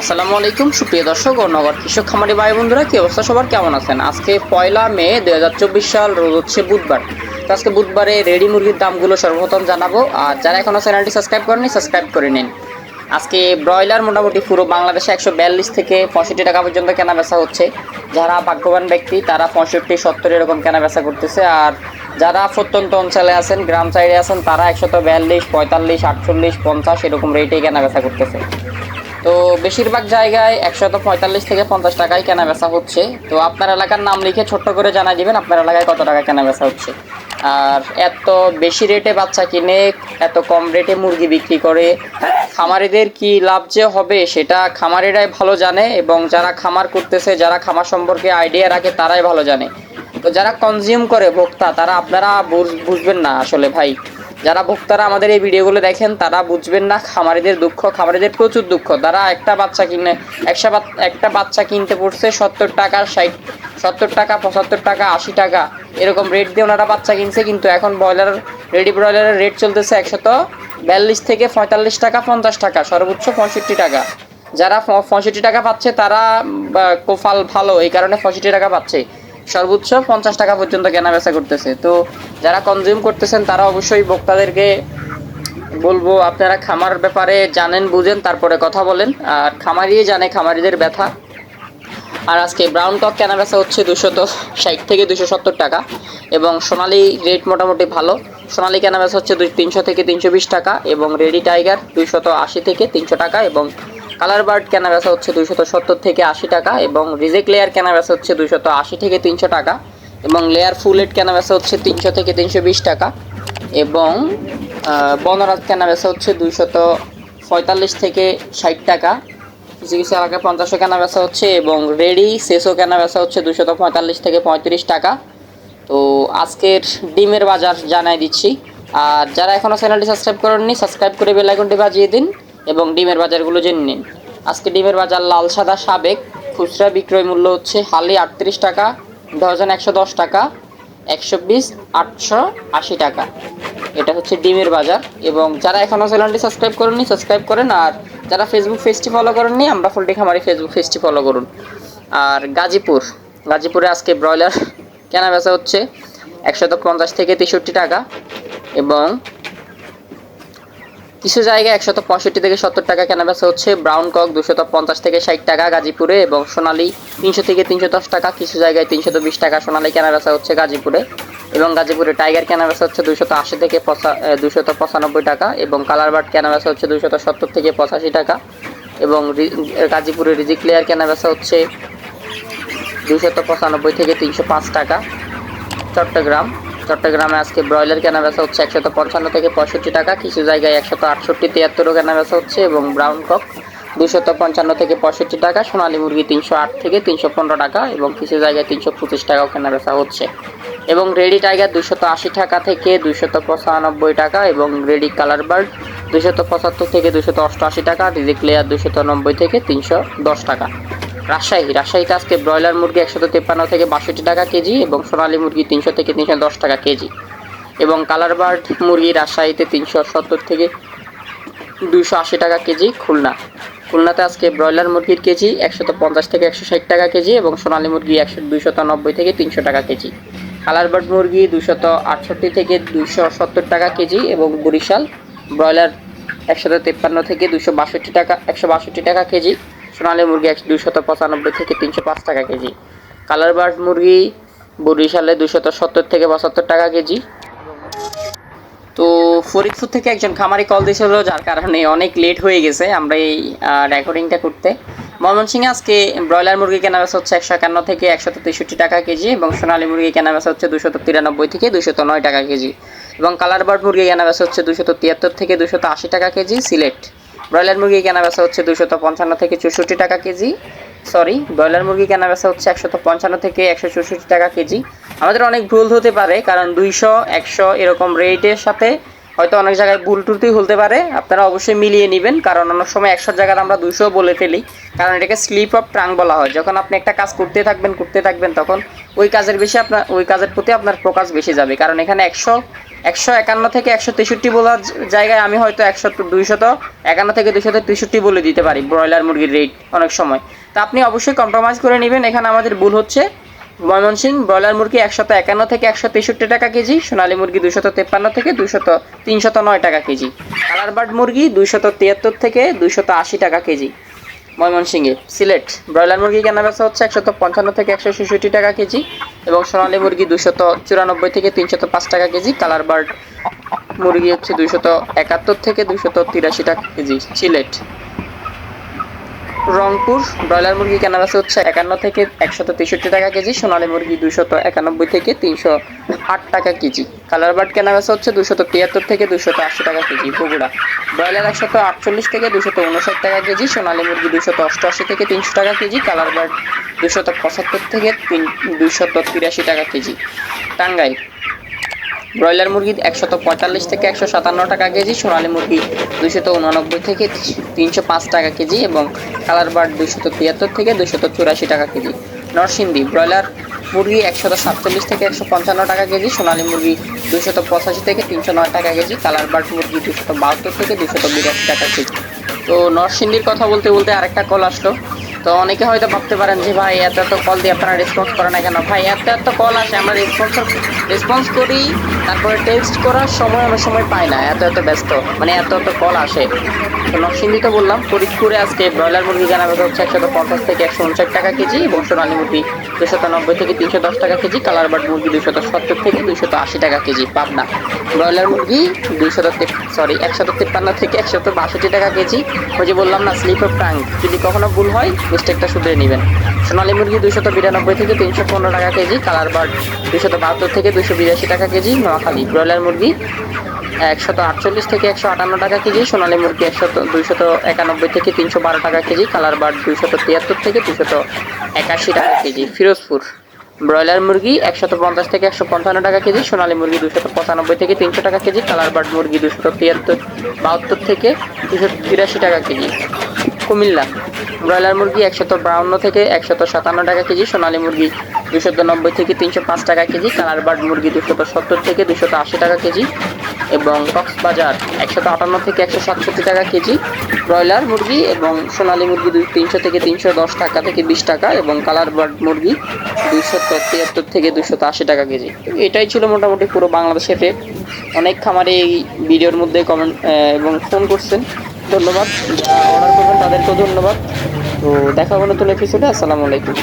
আসসালামু আলাইকুম, সুপ্রিয় দর্শক ও নগর কৃষক খামারি ভাই বন্ধুরা, কি অবস্থা সবার? কেমন আছেন? আজকে পয়লা মে দু হাজার চব্বিশ সাল, রোজ হচ্ছে বুধবার। তো আজকে বুধবারে রেডি মুরগির দামগুলো সর্বপ্রথম জানাব। আর যারা এখনও চ্যানেলটি সাবস্ক্রাইব করেনি সাবস্ক্রাইব করে নিন। আজকে ব্রয়লার মোটামুটি পুরো বাংলাদেশে একশো বিয়াল্লিশ থেকে পঁয়ষট্টি টাকা পর্যন্ত কেনা বেচা হচ্ছে। যারা ভাগ্যবান ব্যক্তি, তারা পঁয়ষট্টি, সত্তর এরকম কেনা বেচা করতেছে। আর যারা প্রত্যন্ত অঞ্চলে আছেন, গ্রাম সাইডে আছেন, তারা একশত বিয়াল্লিশ, পঁয়তাল্লিশ, আটচল্লিশ, পঞ্চাশ এরকম রেটে কেনা বেচা করতেছে। তো বেশিরভাগ জায়গায় একশত পঁয়তাল্লিশ থেকে পঞ্চাশ টাকায় কেনা বেচা হচ্ছে। তো আপনার এলাকার নাম লিখে ছোট্ট করে জানাই দিবেন আপনার এলাকায় কত টাকা কেনা বেচা হচ্ছে। আর এত বেশি রেটে বাচ্চা কিনে, এত কম রেটে মুরগি বিক্রি করে, খামারিদের কি লাভ যে হবে সেটা খামারিরাই ভালো জানে এবং যারা খামার করতেছে, যারা খামার সম্পর্কে আইডিয়া রাখে তারাই ভালো জানে। তো যারা কনজিউম করে ভোক্তা, তারা আপনারা বুঝ- বুঝবেন না আসলে ভাই। যারা ভোক্তারা আমাদের এই ভিডিওগুলো দেখেন, তারা বুঝবেন না খামারিদের দুঃখ। খামারিদের প্রচুর দুঃখ। তারা একটা বাচ্চা কিনে, একশো একটা বাচ্চা কিনতে পড়ছে সত্তর টাকা, ষাট, সত্তর টাকা, পঁচাত্তর টাকা, আশি টাকা, এরকম রেট দিয়ে ওনারা বাচ্চা কিনছে, কিন্তু এখন ব্রয়লার রেডি ব্রয়লারের রেট চলতেছে একশত বিয়াল্লিশ থেকে পঁয়তাল্লিশ টাকা, পঞ্চাশ টাকা, সর্বোচ্চ পঁয়ষট্টি টাকা। যারা পঁয়ষট্টি টাকা পাচ্ছে, তারা কোফাল ভালো, এই কারণে পঁয়ষট্টি টাকা পাচ্ছে। সর্বোচ্চ পঞ্চাশ টাকা পর্যন্ত কেনা বেচা করতেছে। তো যারা কনজিউম করতেছেন, তারা অবশ্যই বক্তাদেরকে বলব, আপনারা খামার ব্যাপারে জানেন, বুঝেন, তারপরে কথা বলেন। আর খামারিয়ে জানে খামারিদের ব্যথা। আর আজকে ব্রাউন কক কেনা বেচা হচ্ছে দুশত ষাট থেকে দুশো সত্তর টাকা। এবং সোনালি রেট মোটামুটি ভালো। সোনালি কেনা বেচা হচ্ছে দুই তিনশো থেকে তিনশো বিশ টাকা এবং রেডি টাইগার দুইশত আশি থেকে তিনশো টাকা এবং কালার বার্ড কেনা বেচা হচ্ছে দুইশত সত্তর থেকে আশি টাকা এবং রিজেক্ট লেয়ার কেনা বেচা হচ্ছে দুইশত আশি থেকে তিনশো টাকা এবং লেয়ার ফুল এড কেনা বেচা হচ্ছে তিনশো থেকে তিনশো বিশ টাকা এবং বনরাজ কেনা বেচা হচ্ছে দুইশত পঁয়তাল্লিশ থেকে ষাট টাকা। কিছু কিছু এলাকায় পঞ্চাশও কেনা বেচা হচ্ছে এবং রেডি শেষও কেনা বেচা হচ্ছে দুশত পঁয়তাল্লিশ থেকে পঁয়ত্রিশ টাকা। তো আজকের ডিমের বাজার জানাই দিচ্ছি। আর যারা এখনও চ্যানেলটি সাবস্ক্রাইব করেননি, সাবস্ক্রাইব করে বেল আইকনটি বাজিয়ে দিন। এবং ডিমের বাজারগুলো জেনে নিন। আজকে ডিমের বাজার লাল সাদা সাবেক। খুচরা বিক্রয় মূল্য হচ্ছে হালি আটত্রিশ টাকা, ডজন একশো দশ টাকা, একশো বিশ, আটশো আশি টাকা। এটা হচ্ছে ডিমের বাজার এবং যারা এখনও চ্যানেলটি সাবস্ক্রাইব করেননি, সাবস্ক্রাইব করেন আর যারা ফেসবুক পেজটি ফলো করেননি, আমরা ফুলটি খামারি ফেসবুক পেজটি ফলো করুন। আর গাজীপুর, গাজীপুরে আজকে ব্রয়লার কেনা বেচা হচ্ছে একশত পঞ্চাশ থেকে তেষট্টি টাকা এবং কিছু জায়গায় একশত পঁয়ষট্টি থেকে সত্তর টাকা কেনাবেচা হচ্ছে। ব্রাউন কক দুশত পঞ্চাশ থেকে ষাট টাকা, গাজীপুরে এবং সোনালী তিনশো থেকে তিনশো দশ টাকা, কিছু জায়গায় তিনশত বিশ টাকা সোনালী কেনাবেচা হচ্ছে গাজীপুরে। এবং গাজীপুরে টাইগার কেনাবেচা হচ্ছে দুশত আশি থেকে পঁচা দুশত পঁচানব্বই টাকা এবং কালার বার্ড কেনা বেচা হচ্ছে দুশত সত্তর থেকে পঁচাশি টাকা এবং গাজীপুরে রিজিক লেয়ার কেনা বেচা হচ্ছে দুশত পঁচানব্বই থেকে তিনশো পাঁচ টাকা। চট্টগ্রাম চট্টগ্রামে আজকে ব্রয়লার কেনা বেচা হচ্ছে একশত পঞ্চান্ন থেকে পঁয়ষট্টি টাকা, কিছু জায়গায় একশত আটষট্টি, তিয়াত্তরও কেনা বেচা হচ্ছে এবং ব্রাউন কক দুশত পঞ্চান্ন থেকে পঁয়ষট্টি টাকা, সোনালী মুরগি তিনশো আট থেকে তিনশো পনেরো টাকা এবং কিছু জায়গায় তিনশো পঁচিশ টাকাও কেনা বেচা হচ্ছে। এবং রেডি টাইগার দুশত আশি টাকা থেকে দুশত পঁচানব্বই টাকা এবং রেডি কালার বার্ড দুশত পঁচাত্তর থেকে দুশত অষ্টআশি টাকা রিজিক লেয়ার দুশত নব্বই থেকে তিনশো দশ টাকা। রাজশাহী। রাজশাহীতে আজকে ব্রয়লার মুরগি একশত তেপ্পান্ন থেকে বাষট্টি টাকা কেজি এবং সোনালী মুরগি তিনশো থেকে তিনশো দশ টাকা কেজি। এবং কালার বার্ড মুরগি রাজশাহীতে তিনশো সত্তর থেকে দুইশো আশি টাকা কেজি খুলনা। খুলনাতে আজকে ব্রয়লার মুরগির কেজি একশত পঞ্চাশ থেকে একশো ষাট টাকা কেজি এবং সোনালী মুরগি একশো দুইশত নব্বই থেকে তিনশো টাকা কেজি। কালার বার্ড মুরগি দুশত আটষট্টি থেকে দুশো সত্তর টাকা কেজি এবং বরিশাল ব্রয়লার একশত তেপ্পান্ন থেকে দুশো বাষট্টি টাকা একশো বাষট্টি টাকা কেজি। সোনালী মুরগি একশো দুশত পঁচানব্বই থেকে তিনশো পাঁচ টাকা কেজি। কালার বার্ড মুরগি বরিশালে দুশত সত্তর থেকে পঁচাত্তর টাকা কেজি। তো ফরিদপুর থেকে একজন খামারি কল দিয়েছিল, যার কারণে অনেক লেট হয়ে গেছে আমরা এই রেকর্ডিংটা করতে। ময়মনসিংহে আজকে ব্রয়লার মুরগি কেনা বেচা হচ্ছে একশো একান্ন থেকে একশত তেষট্টি টাকা কেজি এবং সোনালী মুরগি কেনা বেচা হচ্ছে দুশত তিরানব্বই থেকে দুশত নয় টাকা কেজি। এবং কালার বার্ড মুরগি কেনা বেচা হচ্ছে দুশত তিয়াত্তর থেকে দুশত আশি টাকা কেজি সিলেট। ব্রয়লার মুরগি কেনা বেচা হচ্ছে দুশত পঞ্চান্ন থেকে চৌষট্টি টাকা কেজি। সরি ব্রয়লার মুরগি কেনা বেচা হচ্ছে একশত পঞ্চান্ন থেকে একশো চৌষট্টি টাকা কেজি। আমাদের অনেক ভুল হতে পারে, কারণ দুইশো, একশো এরকম রেটের সাথে হয়তো অনেক জায়গায় ভুল টুলটি হতে পারে। আপনারা অবশ্যই মিলিয়ে নেবেন, কারণ অনেক সময় একশোর জায়গায় আমরা দুশো বলে ফেলি, কারণ এটাকে স্লিপ অফ ট্রাং বলা হয়। যখন আপনি একটা কাজ করতে থাকবেন করতে থাকবেন, তখন ওই কাজের বেশি আপনার, ওই কাজের প্রতি আপনার ফোকাস বেশি যাবে, কারণ এখানে একশো একশো একান্ন থেকে একশো তেষট্টি বলার জায়গায় আমি হয়তো একশো দুইশত, একান্ন থেকে দুইশত, তেষট্টি বলে দিতে পারি ব্রয়লার মুরগির রেট অনেক সময়। তা আপনি অবশ্যই কম্প্রোমাইজ করে নেবেন। এখানে আমাদের ভুল হচ্ছে। ময়মনসিং ব্রয়লার মুরগি একশত একান্ন থেকে একশো তেষট্টি টাকা কেজি, সোনালী মুরগি দুশত তেপ্পান্ন থেকে দুশত তিনশত নয় টাকা কেজি কালার বার্ড মুরগি দুইশত তিয়াত্তর থেকে দুইশত আশি টাকা কেজি। ময়মনসিংহে, সিলেট। ব্রয়লার মুরগি কেনা বেচা হচ্ছে একশত পঞ্চান্ন থেকে একশো ছেষট্টি টাকা কেজি এবং সোনালী মুরগি দুশত চুরানব্বই থেকে তিনশত পাঁচ টাকা কেজি, কালার বার্ড মুরগি হচ্ছে দুইশত একাত্তর থেকে দুইশত তিরাশি টাকা কেজি, সিলেট। রংপুর, ব্রয়লার মুরগি কেনা বেচা হচ্ছে একান্ন থেকে একশত তেষট্টি টাকা কেজি, সোনালী মুরগি দুশত একানব্বই থেকে তিনশো আট টাকা কেজি। কালার বার্ড কেনা বেচা হচ্ছে দুশত তিয়াত্তর থেকে দুশত আশি টাকা কেজি, বগুড়া। ব্রয়লার একশত আটচল্লিশ থেকে দুশত উনষাট টাকা কেজি, সোনালী মুরগি দুশত অষ্টআশি থেকে তিনশো টাকা কেজি, কালার বার্ড দুশত পঁচাত্তর থেকে তিন দুশত তিরাশি টাকা কেজি। টাঙ্গাইল ব্রয়লার মুরগি একশত পঁয়তাল্লিশ থেকে একশো সাতান্ন টাকা কেজি, সোনালী মুরগি দুশত উননব্বই থেকে তিনশো পাঁচ টাকা কেজি এবং কালার বার্ড দুশত তিয়াত্তর থেকে দুশত চুরাশি টাকা কেজি। নরসিংদী ব্রয়লার মুরগি একশত সাতচল্লিশ থেকে একশো পঞ্চান্ন টাকা কেজি, সোনালী মুরগি দুশত পঁচাশি থেকে তিনশো নয় টাকা কেজি, কালার বার্ড মুরগি দুশত বাহাত্তর থেকে দুশত বিরাশি টাকা কেজি। তো নরসিংদীর কথা বলতে বলতে আরেকটা কল আসলো। তো অনেকে হয়তো ভাবতে পারেন যে ভাই, এত এত কল দিয়ে আপনারা রেসপন্স করেন না কেন? ভাই, এত এত কল আসে, আমরা রেসপন্স রেসপন্স করি, তারপরে টেক্সট করার সময় অনেক সময় পাই না, এত এত ব্যস্ত মানে এত এত কল আসে। তো নরসিংদীতে বললাম, ফরিদপুরে আজকে ব্রয়লার মুরগি জানা হচ্ছে একশত পঞ্চাশ থেকে একশো উনষাট টাকা কেজি এবং সোনালী মুরগি দুশত নব্বই থেকে তিনশো দশ টাকা কেজি কালার বার্ড মুরগি দুশত সত্তর থেকে দুশত আশি টাকা কেজি, পাবনা। ব্রয়লার মুরগি দুইশত সরি একশত তিপ্পান্ন থেকে একশত বাষট্টি টাকা কেজি। ওই যে বললাম না স্লিপ অফ টাং যদি কখনো ভুল হয় মিস্টেকটা শুধরে নেবেন। সোনালী মুরগি দুশত বিরানব্বই থেকে তিনশো পনেরো টাকা কেজি, কালার বার্ড দুশত বাহাত্তর থেকে দুশো বিরাশি টাকা কেজি, নোয়াখালী ব্রয়লার মুরগি একশত আটচল্লিশ থেকে একশো আটান্ন টাকা কেজি, সোনালী মুরগি একশত দুইশত একানব্বই থেকে তিনশো বারো টাকা কেজি, কালার বার্ড দুইশত তিয়াত্তর থেকে দুশত একাশি টাকা কেজি। ফিরোজপুর ব্রয়লার মুরগি একশত পঞ্চাশ থেকে একশো পঞ্চান্ন টাকা কেজি, সোনালী মুরগি দুশত পঁচানব্বই থেকে তিনশো টাকা কেজি, কালার বার্ড মুরগি দুশত তিয়াত্তর, বাহাত্তর থেকে দুশো তিরাশি টাকা কেজি। কুমিল্লা। ব্রয়লার মুরগি একশত বাউন্ন থেকে একশত সাতান্ন টাকা কেজি, সোনালী মুরগি দুশত নব্বই থেকে তিনশো পাঁচ টাকা কেজি কালার বার্ড মুরগি দুশত সত্তর থেকে দুশত আশি টাকা কেজি এবং কক্সবাজার একশত আটান্ন থেকে একশো সাতষট্টি টাকা কেজি। ব্রয়লার মুরগি এবং সোনালী মুরগি দুই তিনশো থেকে তিনশো দশ টাকা থেকে বিশ টাকা এবং কালার বার্ড মুরগি দুইশো তিয়াত্তর থেকে দুশত আশি টাকা কেজি। এটাই ছিল মোটামুটি পুরো বাংলাদেশের রেট অনেক খামারে এই ভিডিওর মধ্যে কমেন্ট এবং ফোন করছেন। ধন্যবাদ। যারা অর্ডার করবেন তাদেরকেও ধন্যবাদ। তো দেখা হবে নতুন এপিসোডে আসসালামু আলাইকুম।